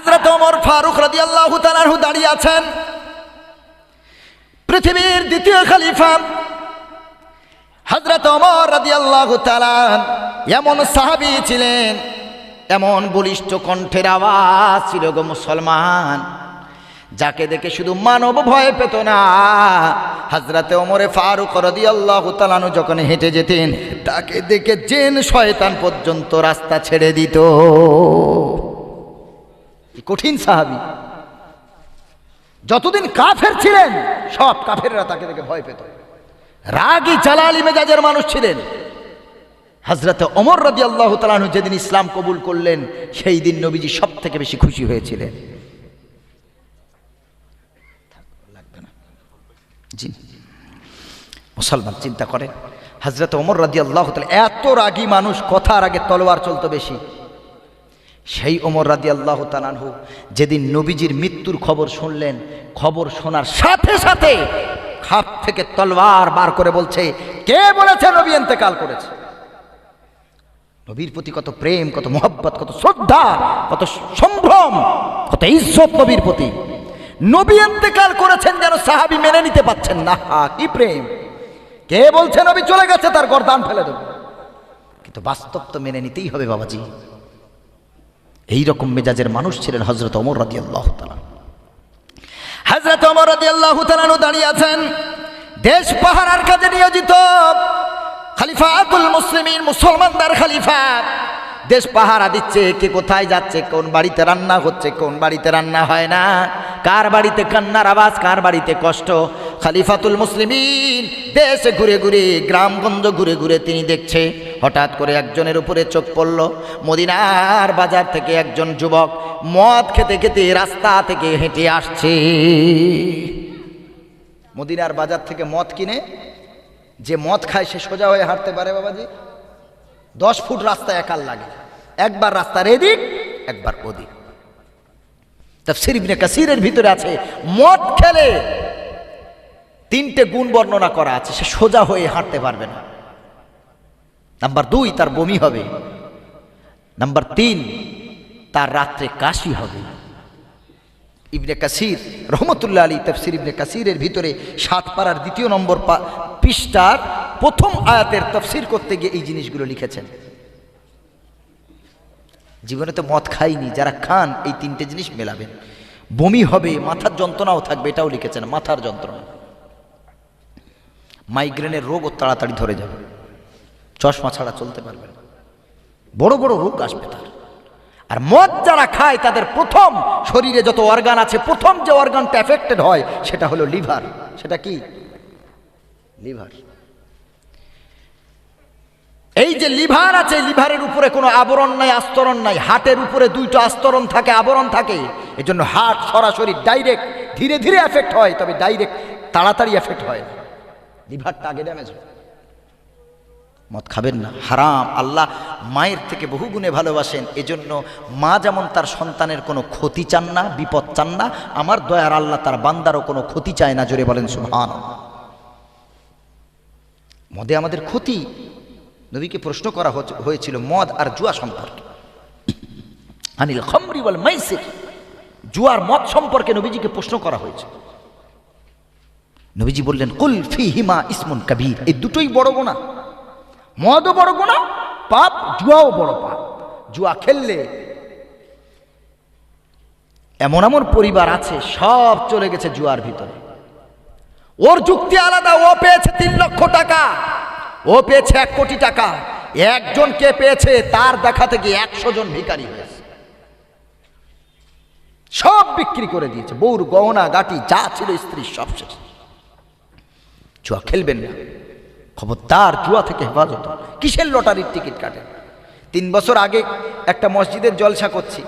হাজরত ওমর ফারুক রাদিয়াল্লাহু তাআলাহু দাঁড়িয়ে আছেন। পৃথিবীর দ্বিতীয় খলিফা হজরত ওমর রাদিয়াল্লাহু তাআলা এমন সাহাবী ছিলেন, এমন বলিষ্ঠ কণ্ঠের আওয়াজ ছিল গো মুসলমান, যাকে দেখে শুধু মানব ভয় পেত না। হাজরাতে ওমরে ফারুক রাদিয়াল্লাহু তালানু যখন হেঁটে যেতেন, তাকে দেখে জেন শয়তান পর্যন্ত রাস্তা ছেড়ে দিত। কঠিন সাহাবি। যতদিন কাফের ছিলেন, সব কাফেররা তাকে দেখে ভয় পেত। রাগী, জালালি মেজাজের মানুষ ছিলেন। হজরত অমর রাজি আল্লাহ তালানু যেদিন ইসলাম কবুল করলেন, সেই দিন নবীজি সব থেকে বেশি খুশি হয়েছিলেন। জি। মুসলমান, চিন্তা করেন। হজরত অমর রাজি আল্লাহ এত রাগী মানুষ, কথার আগে তলোয়ার চলতো বেশি। সেই ওমর রাদি আল্লাহ তালানহু যেদিন নবীজির মৃত্যুর খবর শুনলেন, খবর শোনার সাথে সাথে খাপ থেকে তলবার বার করে বলছে, কে বলেছে নবী এতেকাল করেছে? নবীর প্রতি কত প্রেম, কত মোহব্বত, কত শ্রদ্ধা, কত সম্ভ্রম, কত ইজ্জত নবীর প্রতি। নবী এতেকাল করেছেন যেন সাহাবি মেনে নিতে পাচ্ছেন না। হা কি প্রেম। কে বলছে নবী চলে গেছে, তার গরদান ফেলে দেব। কিন্তু বাস্তব তো মেনে নিতেই হবে বাবাজি। এই রকম মেজাজের মানুষ ছিলেন হজরত অমর রাজি আল্লাহ হজরত অমর রাজি আল্লাহ দাঁড়িয়ে আছেন। দেশ পাহারার কাজে নিয়োজিত। খালিফা আকুল মুসলিমিন মুসলমানদার খালিফা। দেশ পাহারা দিচ্ছে, কে কোথায় যাচ্ছে, কোন বাড়িতে রান্না হচ্ছে, কোন বাড়িতে রান্না হয় না। কার বাড়িতে কান্নার আওয়াজ, কার বাড়িতে কষ্ট। খালিফাতুল মুসলিমিন। দেশে ঘুরে ঘুরে গ্রামগঞ্জ ঘুরে ঘুরে তিনি দেখছে। হঠাৎ করে একজনের উপরে চোখ পড়ল। মদিনার বাজার থেকে একজন যুবক মদ খেতে খেতে রাস্তা থেকে হেঁটে আসছে। মদিনার বাজার থেকে মদ কিনে, যে মদ খায় সে সোজা হয়ে হাঁটতে পারে বাবাজি। দশ ফুট রাস্তা একাল লাগে। একবার রাস্তার এদিক, একবার ওদিক। তাফসির ইবনে কাসিরের ভিতরে আছে, মদ খেলে তিনটে গুণ বর্ণনা করা আছে, সে সোজা হয়ে হাঁটতে পারবে না। নাম্বার দুই, তার বমি হবে। নাম্বার তিন, তার রাত্রে কাশি হবে। ইবনে কাসির, রহমতুল্লাহ আলী তফসির ইবনে কাসিরের ভিতরে সাত পাড়ার দ্বিতীয় নম্বর পৃষ্ঠার প্রথম আয়াতের তফসির করতে গিয়ে এই জিনিসগুলো লিখেছেন। জীবনে তো মদ খাইনি, যারা খান, এই তিনটে জিনিস মেলাবেন। বমি হবে, মাথার যন্ত্রণাও থাকবে, এটাও লিখেছেন, মাথার যন্ত্রণা। মাইগ্রেনের রোগও তাড়াতাড়ি ধরে যাবে। চশমা ছাড়া চলতে পারবে না। বড় বড় রোগ আসবে তার। আর মদ যারা খায়, তাদের প্রথম শরীরে যত অর্গান আছে, প্রথম যে অর্গানটা এফেক্টেড হয়, সেটা হলো লিভার। সেটা কি? লিভার। এই যে লিভার আছে, লিভারের উপরে কোনো আবরণ নাই, আস্তরণ নাই। হার্টের উপরে দুইটা আস্তরণ থাকে, আবরণ থাকে। এজন্য হার্ট সরাসরি ডাইরেক্ট ধীরে ধীরে এফেক্ট হয়, তবে ডাইরেক্ট তাড়াতাড়ি এফেক্ট হয় লিভারটা আগে ড্যামেজ হয়। মদ খাবেন না। হারাম। আল্লাহ মায়ের থেকে বহু গুণে ভালোবাসেন। এজন্য মা যেমন তার সন্তানের কোনো ক্ষতি চান না, বিপদ চান না, আমার দয়ার আল্লাহ তার বান্দারও কোনো ক্ষতি চায় না, জোরে বলেন সুহান মদে আমাদের ক্ষতি। নবীকে প্রশ্ন করা হয়েছিল মদ আর জুয়া সম্পর্কে। আনিল খমরি বল মাইসির। জুয়ার মদ সম্পর্কে নবীজিকে প্রশ্ন করা হয়েছে। নবীজি বললেন, কুল ফি হিমা ইসমুন কাবির। এই দুটোই বড় গোনা। মদও বড় গোনা, পাপ, জুয়াও বড় পাপ। জুয়া খেললে এমন এমন পরিবার আছে, সব চলে গেছে জুয়ার ভিতরে। ওর যুক্তি আলাদা, ও পেয়েছে তিন লক্ষ টাকা, ও পেয়েছে এক কোটি টাকা। একজন কে পেয়েছে, তার দেখা থেকে একশো জন ভিখারি হয়েছে। সব বিক্রি করে দিয়েছে। বউর গহনা, গাটি, যা ছিল স্ত্রীর সব শেষ। জুয়া খেলবেন না। খবরদার জুয়া থেকে হেফাজত। কিসের লটারির টিকিট কাটেন? তিন বছর আগে একটা মসজিদের জলসা করছি।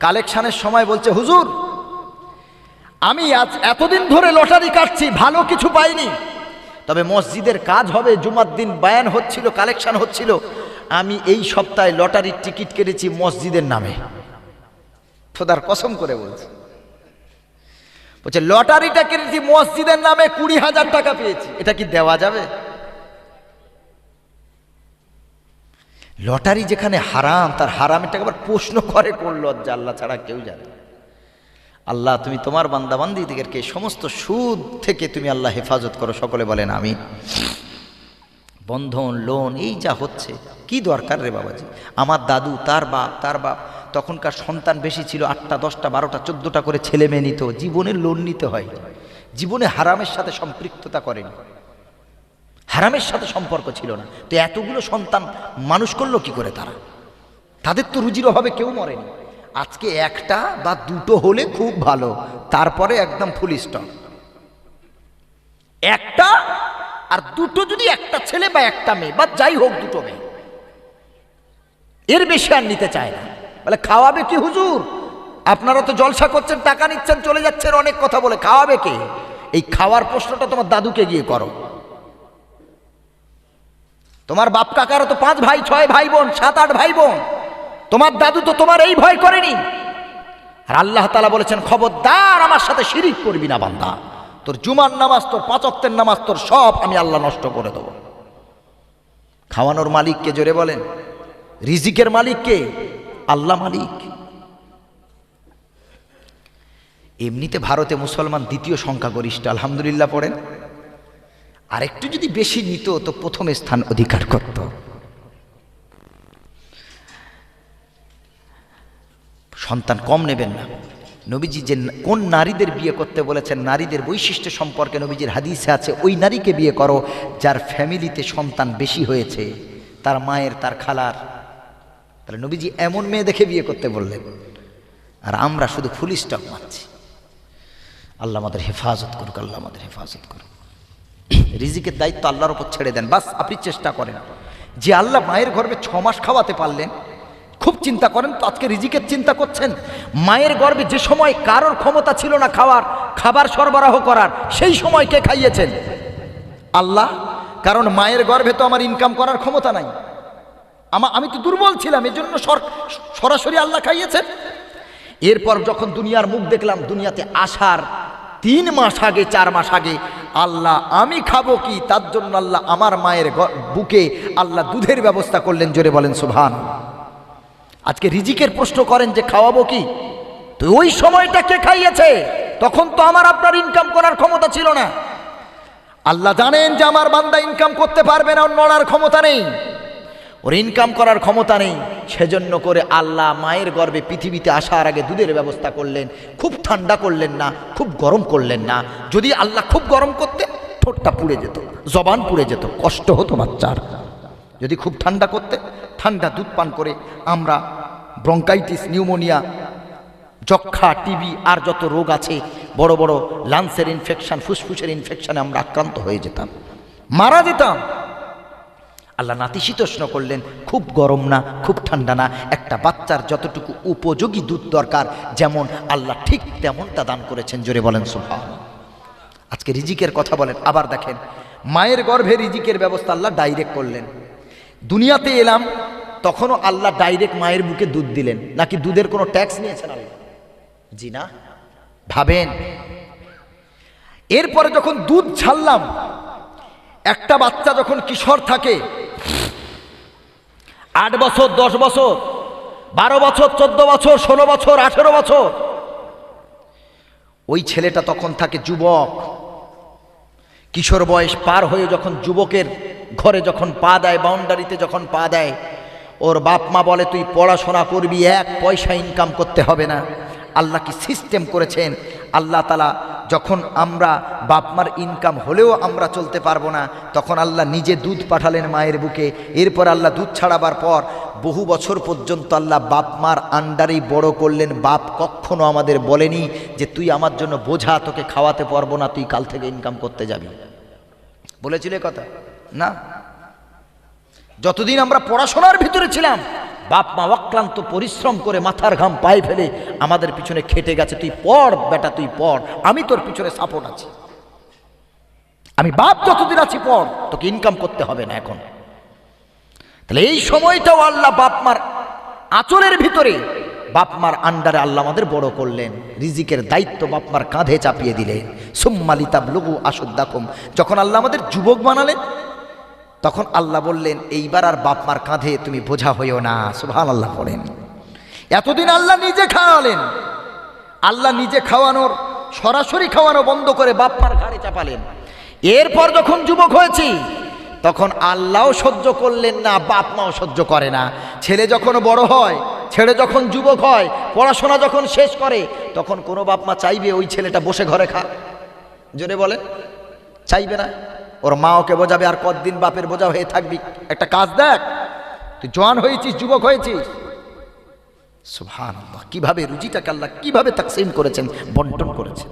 কালেকশনের সময় বলছে, হুজুর, আমি আজ এতদিন ধরে লটারি কাটছি, ভালো কিছু পাইনি। তবে মসজিদের কাজ হবে, জুমার দিন বায়ান হচ্ছিল, কালেকশন হচ্ছিল। আমি এই সপ্তাহে লটারির টিকিট কেটেছি মসজিদের নামে। খোদার কসম করে বলছি। বলছে, লটারিটা কিনেছি, মসজিদের নামে কুড়ি হাজার টাকা পেয়েছি। এটা কি দেওয়া যাবে? লটারি যেখানে হারাম, তার হারামেরটাকে আবার প্রশ্ন করে করল যে আল্লাহ ছাড়া কেউ জানে আল্লাহ, তুমি তোমার বান্দাবান্দিদেরকে সমস্ত সুদ থেকে তুমি আল্লাহ হেফাজত করো, সকলে বলেন আমি বন্ধন, লোন, এই যা হচ্ছে, কি দরকার রে বাবাজি? আমার দাদু, তার বাপ তার বাপ তখনকার সন্তান বেশি ছিল আটটা, দশটা, বারোটা, চোদ্দোটা করে ছেলে মেয়ে নিত। জীবনের লোন নিতে হয়। জীবনে হারামের সাথে সম্পৃক্ততা করেনি। হারামের সাথে সম্পর্ক ছিল না। তো এতগুলো সন্তান মানুষ করল কি করে তারা? তাদের তো রুজির অভাবে কেউ মরেনি। আজকে একটা বা দুটো হলে খুব ভালো। তারপরে একদম ফুল স্টপ একটা আর দুটো যদি একটা ছেলে বা একটা মেয়ে বা যাই হোক দুটো মেয়ে। এর বেশি আর নিতে চায় না। বলে, খাওয়াবে কি হুজুর? আপনারা তো জলসা করছেন, টাকা নিচ্ছেন, চলে যাচ্ছেন, অনেক কথা বলে, খাওয়াবে কে? এই খাওয়ার প্রশ্নটা তোমার দাদুকে গিয়ে করো। তোমার বাপ কাকারা তো পাঁচ ভাই, ছয় ভাই বোন, সাত আট ভাই বোন। তোমার দাদু তো তোমার এই ভয় করেনি। আর আল্লাহ তালা বলেছেন, খবরদার আমার সাথে শিরিক করবি না বান্দা। তোর জুমার নামাজ, তোর পাঁচক্তের নামাজ, তোর সব আমি আল্লাহ নষ্ট করে দেবো। খাওয়ানোর মালিককে জোরে বলেন। রিজিকের মালিককে আল্লাহ মালিক। এমনিতে ভারতে মুসলমান দ্বিতীয় সংখ্যাগরিষ্ঠ, আলহামদুলিল্লাহ পড়েন। আর একটু যদি বেশি নিত, তো প্রথম স্থান অধিকার করত। সন্তান কম নেবেন না। নবীজি যে কোন নারীদের বিয়ে করতে বলেছেন, নারীদের বৈশিষ্ট্য সম্পর্কে নবীজির হাদিসে আছে, ওই নারীকে বিয়ে করো, যার ফ্যামিলিতে সন্তান বেশি হয়েছে, তার মায়ের, তার খালার। তাহলে নবীজি এমন মেয়ে দেখে বিয়ে করতে বললেন, আর আমরা শুধু ফুল স্টক মারছি। আল্লাহ আমাদের হেফাজত করুক, আল্লাহ আমাদের হেফাজত করুক। রিজিকের দায়িত্ব আল্লাহর ওপর ছেড়ে দেন। বাস, আপনি চেষ্টা করেন। যে আল্লাহ মায়ের গর্ভে ছ মাস খাওয়াতে পারলেন, খুব চিন্তা করেন তো আজকে রিজিকের চিন্তা করছেন। মায়ের গর্ভে যে সময় কারোর ক্ষমতা ছিল না খাওয়ার, খাবার সরবরাহ করার, সেই সময় কে খাইয়েছেন? আল্লাহ? কারণ মায়ের গর্ভে তো আমার ইনকাম করার ক্ষমতা নাই। আমা আমি তো দুর্বল ছিলাম এই জন্য সর- সরাসরি আল্লাহ খাইয়েছেন। এরপর যখন দুনিয়ার মুখ দেখলাম, দুনিয়াতে আসার তিন মাস আগে, চার মাস আগে, আল্লাহ আমি খাব কি? তার জন্য আল্লাহ আমার মায়ের বুকে আল্লাহ দুধের ব্যবস্থা করলেন, জোরে বলেন সুভান আজকে রিজিকের প্রশ্ন করেন যে খাওয়াবো কি? তো ওই সময়টা কে খাইয়েছে? তখন তো আমার আপনার ইনকাম করার ক্ষমতা ছিল না। আল্লাহ জানেন যে আমার বান্দা ইনকাম করতে পারবে না নড়ার ক্ষমতা নেই। ওর ইনকাম করার ক্ষমতা নেই। সেজন্য করে আল্লাহ মায়ের গর্ভে পৃথিবীতে আসার আগে দুধের ব্যবস্থা করলেন, খুব ঠান্ডা করলেন না, খুব গরম করলেন না। যদি আল্লাহ খুব গরম করতে ঠোঁটটা পুড়ে যেত, জবান পুড়ে যেত, কষ্ট হতো বাচ্চার। যদি খুব ঠান্ডা করতে ঠান্ডা দুধ পান করে আমরা ব্রঙ্কাইটিস, নিউমোনিয়া যক্ষা টিবি আর যত রোগ আছে, বড় বড় লাংসের ইনফেকশন ফুসফুসের ইনফেকশানে আমরা আক্রান্ত হয়ে যেতাম। মারা যেতাম। আল্লাহ নাতিশীতোষ্ণ করলেন, খুব গরম না, খুব ঠান্ডা না, একটা বাচ্চার যতটুকু উপযোগী দুধ দরকার, যেমন আল্লাহ ঠিক তেমনটা দান করেছেন, জোরে বলেন সুভা আজকে রিজিকের কথা বলেন, আবার দেখেন, মায়ের গর্ভে রিজিকের ব্যবস্থা আল্লাহ ডাইরেক্ট করলেন। দুনিয়াতে এলাম, তখনও আল্লাহ ডাইরেক্ট মায়ের বুকে দুধ দিলেন, নাকি দুধের কোনো ট্যাক্স নিয়েছেন আল্লাহ? জি না, ভাবেন। এরপরে যখন দুধ ছাড়লাম, একটা বাচ্চা যখন কিশোর থাকে আট বছর, দশ বছর, বারো বছর, চোদ্দ বছর, ষোলো বছর, আঠেরো বছর। ওই ছেলেটা তখন থাকে যুবক। কিশোর বয়স পার হয়ে যখন যুবকের ঘরে যখন পা দেয়, বাউন্ডারিতে যখন পা দেয়, ওর বাপ মা বলে, তুই পড়াশোনা করবি, এক পয়সা ইনকাম করতে হবে না। আল্লাহ কি সিস্টেম করেছেন? আল্লাহ তালা যখন আমরা বাপ মার ইনকাম হলেও আমরা চলতে পারব না, তখন আল্লাহ নিজে দুধ পাঠালেন মায়ের বুকে। এরপর আল্লাহ দুধ ছাড়াবার পর বহু বছর পর্যন্ত আল্লাহ বাপ মার আন্ডারেই বড় করলেন। বাপ কখনো আমাদের বলেনি যে তুই আমার জন্য বোঝা, তোকে খাওয়াতে পারব না, তুই কাল থেকে ইনকাম করতে যাবি। বলেছিলে কথা? না? যতদিন আমরা পড়াশোনার ভিতরে ছিলাম বাপ মা অক্লান্ত পরিশ্রম করে মাথার ঘাম পায়ে ফেলে আমাদের পিছনে খেটে গেছে। তুই পড়, বেটা, তুই পড়। আমি তোর পিছনে সাপোর্ট আছি। আমি বাপ যতদিন আছি, পড়। তোকে ইনকাম করতে হবে না এখন। তাহলে এই সময়টাও আল্লাহ বাপ মার আচরের ভিতরে বাপ মার আন্ডারে আল্লাহ আমাদের বড় করলেন। রিজিকের দায়িত্ব বাপ মার কাঁধে চাপিয়ে দিলেন। সুম্মালিতাব লঘু আসুদ্দাকুম যখন আল্লাহ আমাদের যুবক বানালেন তখন আল্লাহ বললেন, এইবার আর বাপ মার কাঁধে তুমি বোঝা হইও না। সুভান আল্লাহ পড়েন। এতদিন আল্লাহ নিজে খাওয়ালেন। আল্লাহ নিজে খাওয়ানোর, সরাসরি খাওয়ানো বন্ধ করে বাপ মার ঘাড়ে চাপালেন। এরপর যখন যুবক হয়েছি, তখন আল্লাহও সহ্য করলেন না, বাপ মাও সহ্য করে না। ছেলে যখন বড় হয়, ছেলে যখন যুবক হয়, পড়াশোনা যখন শেষ করে, তখন কোনো বাপ মা চাইবে ওই ছেলেটা বসে ঘরে খা। জোরে বলে চাইবে না? ওর মা ওকে বোঝাবে আর কতদিন বাপের বোঝা হয়ে থাকবি? একটা কাজ দেখ, তুই জোয়ান হয়েছিস, যুবক হয়েছিস। সুভান কীভাবে রুজিটাকে আল্লাহ কীভাবে তাকসিম করেছেন, বন্টন করেছেন।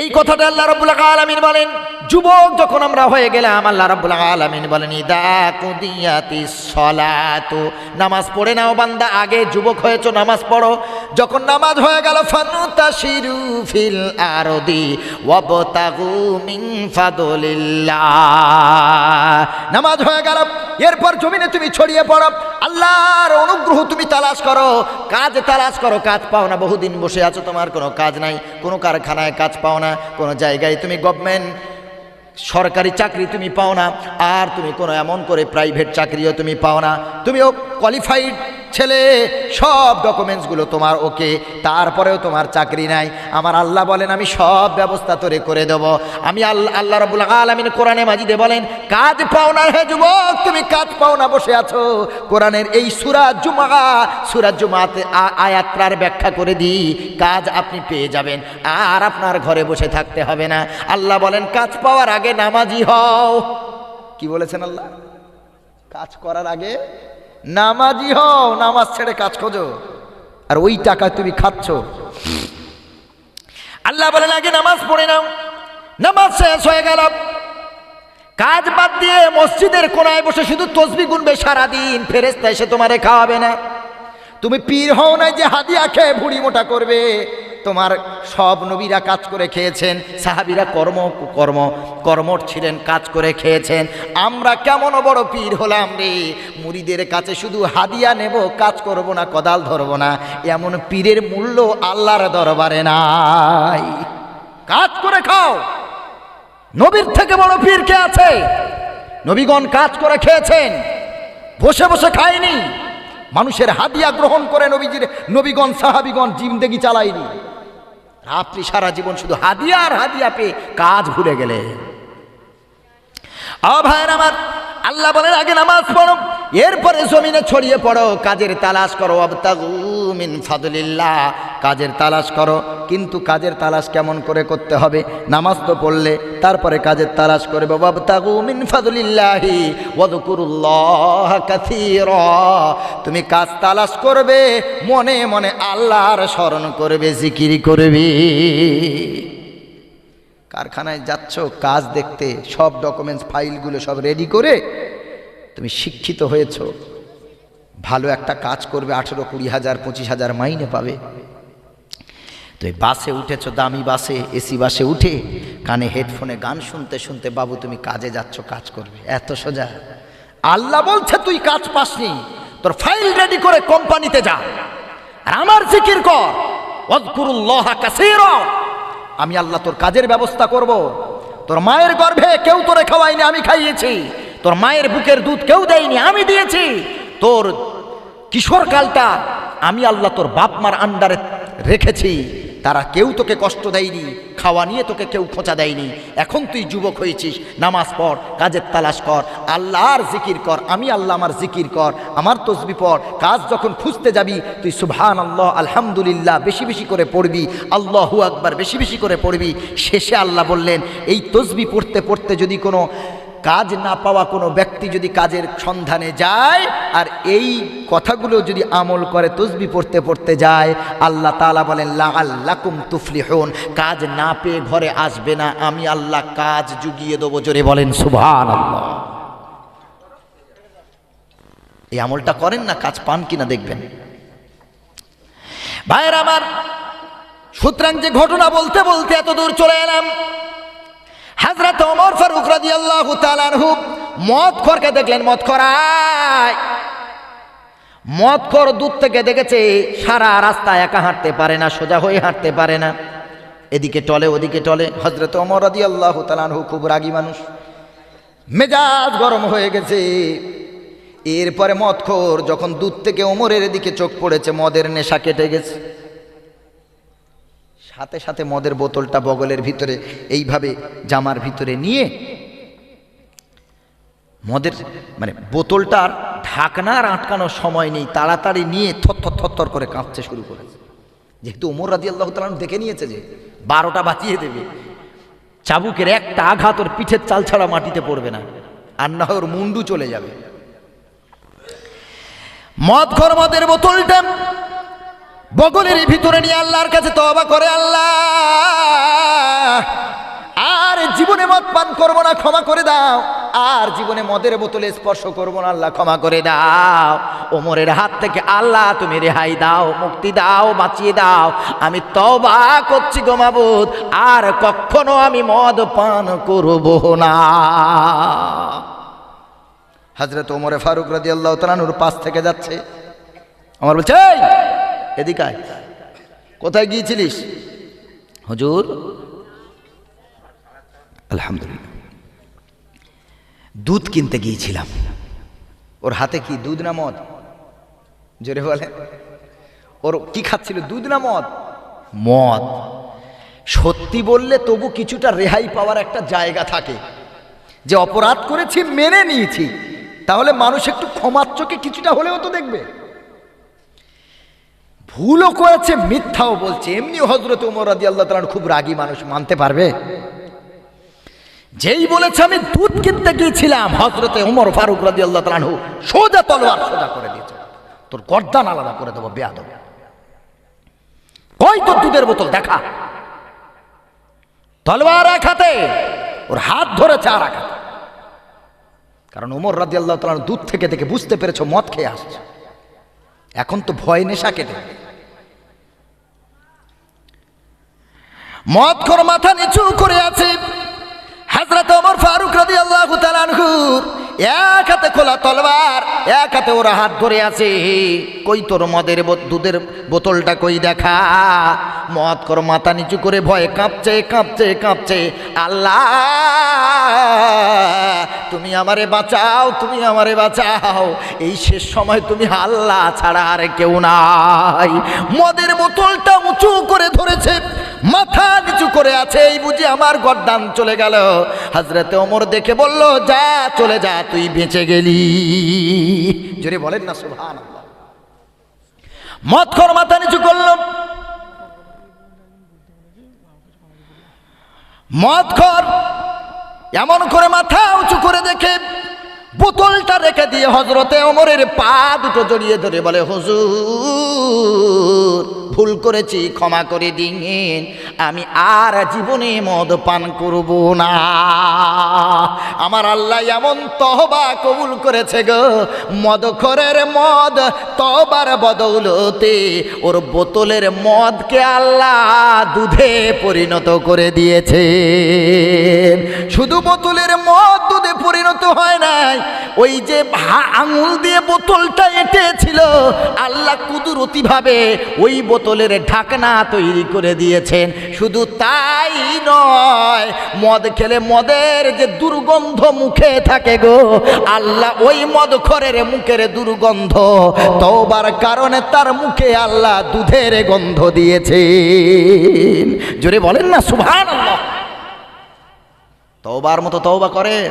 এই কথাটা আল্লাহ রাব্বুল আলামিন বলেন, যুবক যখন আমরা হয়ে গেলাম, আল্লাহ রাব্বুল আলামিন বলেন, ইদা কুদিয়াতিস সালাতু। নামাজ পড়ে নাও বান্দা, আগে যুবক হয়েছো, নামাজ পড়ো। যখন নামাজ হয়ে গেল, ফানুতাশিরু ফিল আরদি ওয়াবতাগু মিন ফাদলিল্লাহ। নামাজ হয়ে গেল, এরপর জমিনে তুমি ছড়িয়ে পড়ো, আল্লাহর অনুগ্রহ তুমি তালাশ করো, কাজ তালাশ করো, কাজ পাও না, বহুদিন বসে আছো, তোমার কোনো কাজ নাই, কোনো কারখানায় কাজ পাও না, কোনো জায়গায় তুমি গভর্নমেন্ট, সরকারি চাকরি তুমি পাও না, আর তুমি কোনো এমন করে প্রাইভেট চাকরিও তুমি পাও না, তুমিও কোয়ালিফাইড ছেলে, সব ডকুমেন্টসগুলো তোমার ওকে, তারপরেও তোমার চাকরি নাই। আমার আল্লাহ বলেন, আমি সব ব্যবস্থা তোরে করে দেব। আমি আল্লাহ আল্লাহ রবুল আলমিন কোরআনে মাজিদে বলেন, কাজ পাও না হে যুবক, তুমি কাজ পাও না, বসে আছো। কোরআনের এই সুরাজ জুমা সুরাজ জুমাতে আয়াত্রার ব্যাখ্যা করে দিই কাজ আপনি পেয়ে যাবেন। আর আপনার ঘরে বসে থাকতে হবে না। আল্লাহ বলেন, কাজ পাওয়ার আগে নামাজি হও। কি বলেছেন আল্লাহ? কাজ করার আগে নামাজি হও, নামাজ ছেড়ে কাজ খোঁজো। আর ওই টাকা তুমি খাচ্ছ। আল্লাহ বলেন, আগে নামাজ পড়ে নাও। নামাজ শেষ হয়ে গেল। কাজ বাদ দিয়ে মসজিদের কোনায় বসে শুধু তসবি গুনবে সারাদিন। ফেরেস্তা এসে তোমারে খাওয়াবে না। তুমি পীর হও না যে হাদিয়া খেয়ে ভুড়ি মোটা করবে। তোমার সব নবীরা কাজ করে খেয়েছেন, সাহাবিরা কর্ম কর্ম, কর্মঠ ছিলেন, কাজ করে খেয়েছেন। আমরা কেমন বড় পীর হলাম রে? মুড়িদের কাছে শুধু হাদিয়া নেব, কাজ করব না, কদাল ধরব না। এমন পীরের মূল্য আল্লাহর দরবারে নাই। কাজ করে খাও। নবীর থেকে বড় পীর কে আছে? নবীগণ কাজ করে খেয়েছেন, বসে বসে খায়নি। মানুষের হাদিয়া গ্রহণ করে নবীজির, নবীগণ, সাহাবিগণ, জিন্দেগি চালায়নি। আপনি সারা জীবন শুধু হাদিয়া আর হাদিয়া পেয়ে কাজ ভুলে গেলে আমার, আল্লাহ বলেন, আগে নামাজ পড়ো এরপরে জমিনে ছড়িয়ে পড়ো, কাজের তালাশ করো মিন ফাদুলিল্লাহ। কাজের তালাশ করো, কিন্তু কাজের তালাশ কেমন করে করতে হবে? নামাজ তো পড়লে, তারপরে কাজের তালাশ করে বাবতাগু মিন ফাদলিল্লাহি, ওয়াদকুরুল্লাহ কাসীরা। তুমি কাজ তালাশ করবে, মনে মনে আল্লাহর স্মরণ করবে, জিকির করবে। কারখানায় যাচ্ছ, কাজ দেখতে সব ডকুমেন্টস ফাইলগুলো সব রেডি করে তুমি শিক্ষিত হয়েছ, ভালো একটা কাজ করবে, আঠেরো কুড়ি হাজার, পঁচিশ হাজার মাইনে পাবে। তো এই বাসে উঠেছ, দামি বাসে, এসি বাসে উঠে কানে হেডফোনে গান শুনতে শুনতে, বাবু, তুমি কাজে যাচ্ছ, কাজ করবে। এত সোজা। আল্লাহ বলছে, তুই কাজ পাসনি, তোর ফাইল রেডি করে কোম্পানিতে যা। আর আমার জিকির কর আমি আল্লাহ তোর কাজের ব্যবস্থা করব। তোর মায়ের গর্ভে কেউ তোরে খাওয়াইনি আমি খাইয়েছি। তোর মায়ের বুকের দুধ কেউ দেয়নি, আমি দিয়েছি। তোর কিশোরকালটা আমি আল্লাহ তোর বাপ মার আন্ডারে রেখেছি। তারা কেউ তোকে কষ্ট দেয়নি, খাওয়া নিয়ে তোকে কেউ খোঁচা দেয়নি। এখন তুই যুবক হয়েছিস, নামাজ পড়, কাজের তালাশ কর, আল্লাহর জিকির কর, আমি আল্লাহ আমার জিকির কর, আমার তসবি পড়, কাজ যখন খুঁজতে যাবি, তুই সুবহান আল্লাহ আলহামদুলিল্লাহ, বেশি বেশি করে পড়বি, আল্লাহু আকবার, বেশি বেশি করে পড়বি। শেষে আল্লাহ বললেন, এই তসবি পড়তে পড়তে যদি কোনো কাজ না পাওয়া কোনো ব্যক্তি যদি কাজের সন্ধানে যায়, আর এই কথাগুলো যদি আমল করে, তসবি পড়তে পড়তে যায়, আল্লাহ তালা বলেন লাকুম তুফলিহন। কাজ না পেয়ে ঘরে আসবে না। আমি আল্লাহ কাজ জুগিয়ে দেবো, জোরে বলেন সুভান আল্লাহ এই আমলটা করেন না, কাজ পান কিনা দেখবেন। ভাইয়ের আমার, সুতরাং যে ঘটনা বলতে বলতে এত দূর চলে এলাম। হাজরত ওমর ফারুক তাআলা আনহু মদ খরকে দেখলেন, মদ খরায় মদ খর দূর থেকে দেখেছে, সারা রাস্তা একা হাঁটতে পারে না, সোজা হয়ে হাঁটতে পারে না। এদিকে টলে, ওদিকে টলে। হজরত ওমর রাদিয়াল্লাহু তাআলা আনহু খুব রাগী মানুষ। মেজাজ গরম হয়ে গেছে। এরপরে মদ মদখোর যখন দূর থেকে ওমরের দিকে চোখ পড়েছে, মদের নেশা কেটে গেছে। সাথে সাথে মদের বোতলটা বগলের ভিতরে এইভাবে জামার ভিতরে নিয়ে মদের মানে বোতলটার ঢাকনার আটকানোর সময় নেই, তাড়াতাড়ি নিয়ে থরথর থরথর করে কাঁপতে শুরু করেছে। যেহেতু ওমর রাজি আল্লাহ তালন দেখে নিয়েছে যে বারোটা বাঁচিয়ে দেবে, চাবুকের একটা আঘাত ওর পিঠের চাল ছাড়া মাটিতে পড়বে না, আর না ওর মুন্ডু চলে যাবে। মদ ঘর মদের বোতলটা বগলের ভিতরে নিয়ে আল্লাহর কাছে তবা করে আল্লাহ। আর জীবনে মদ পান করব না, ক্ষমা করে দাও। আর জীবনে মদের বোতলে স্পর্শ করব না, আল্লাহ ক্ষমা করে দাও। ওমরের হাত থেকে আল্লাহ তুমি রেহাই দাও, মুক্তি দাও, বাঁচিয়ে দাও। আমি তবা করছি গো মাবুদ, আর কখনো আমি মদ পান করব না। হাজরত ওমরে ফারুক রাজি আল্লাহ তালানুর পাশ থেকে যাচ্ছে। আমার বলছে "এই, এদিকে আয়। কোথায় গিয়েছিলিস? হজুর। আলহামদুলিল্লাহ। দুধ কিনতে গিয়েছিলাম। ওর হাতে কি দুধ না মদ? জোরে বলে। ওর কি খাচ্ছিল দুধ না মদ? মদ। সত্যি বললে তবু কিছুটা রেহাই পাওয়ার একটা জায়গা থাকে। যে অপরাধ করেছি মেনে নিয়েছি। তাহলে মানুষ একটু ক্ষমার চোখে কিছুটা হলেও তো দেখবে। ভুলও করেছে, মিথ্যাও বলছে। এমনি হজরত উমর রাজি আল্লাহ তালার খুব রাগী মানুষ, মানতে পারবে? যেই বলেছে, আমি দুধ কিনতে গিয়েছিলাম হজরতে উমর ফারুক রাজি আল্লাহ তালানহু সোজা তলোয়ার, সোজা করে দিয়েছে। তোর গর্দান আলাদা করে দেবো, বেয়াদব। কই তোর দুধের বোতল, দেখা। তলোয়ার এক হাতে, ওর হাত ধরেছে আর এক হাতে। কারণ উমর রাজি আল্লাহ তালার দুধ থেকে দেখে বুঝতে পেরেছ, মদ খেয়ে আসছে। এখন তো ভয় নেশা কেটে। মদ খর মাথা নিচু করে আছে। হাজরত ওমর ফারুক রাদি আল্লাহ তালানহুর এক হাতে খোলা তলবার এক হাতে ওরা হাত ধরে আছে। কই তোর মদের দুধের বোতলটা কই দেখা? মদ কর, মাথা নিচু করে ভয়ে কাঁপছে কাঁপছে কাঁপছে। আল্লাহ, তুমি আমারে বাঁচাও, তুমি আমারে বাঁচাও। এই শেষ সময় তুমি আল্লাহ ছাড়া আর কেউ নাই। মদের বোতলটা উঁচু করে ধরেছে। মাথা নিচু করে আছে, এই বুঝি আমার গরদান চলে গেল। হাজরতে ওমর দেখে বলল, যা, চলে যা, তুই বেঁচে গেলি। জোরে বলেন না সুভান মদ খর মাথা নিচু করল। মদ খর এমন করে মাথা উঁচু করে দেখে, বোতলটা রেখে দিয়ে হজরতে অমরের পা দুটো জড়িয়ে ধরে বলে, হুজুর ভুল করেছি, ক্ষমা করে দিন। আমি আর জীবনে মদ পান করব না। আমার আল্লাহ এমন তহবা কবুল করেছে গো। মদখরের মদ তহবার বদৌলতে, ওর বোতলের মদকে আল্লাহ দুধে পরিণত করে দিয়েছে। শুধু বোতলের মদ দুধে পরিণত হয় নাই, ওই যে আঙুল দিয়ে বোতলটা এঁটেছিল, আল্লাহ কুদুরতি ভাবে ওই বোতলের ঢাকনা তৈরি করে দিয়েছেন। শুধু তাই নয়, মদ খেলে মদের যে দুর্গন্ধ মুখে থাকে গো, আল্লাহ ওই মদ খরের মুখের দুর্গন্ধ, তওবার কারণে তার মুখে আল্লাহ দুধের গন্ধ দিয়েছেন। জোরে বলেন না সুভান তওবার মতো তওবা করেন।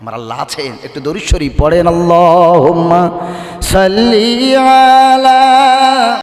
আমার আল্লাহ আছেন, একটু দরিশ্বরী পড়েন আল্লাহ সাল্লি আলা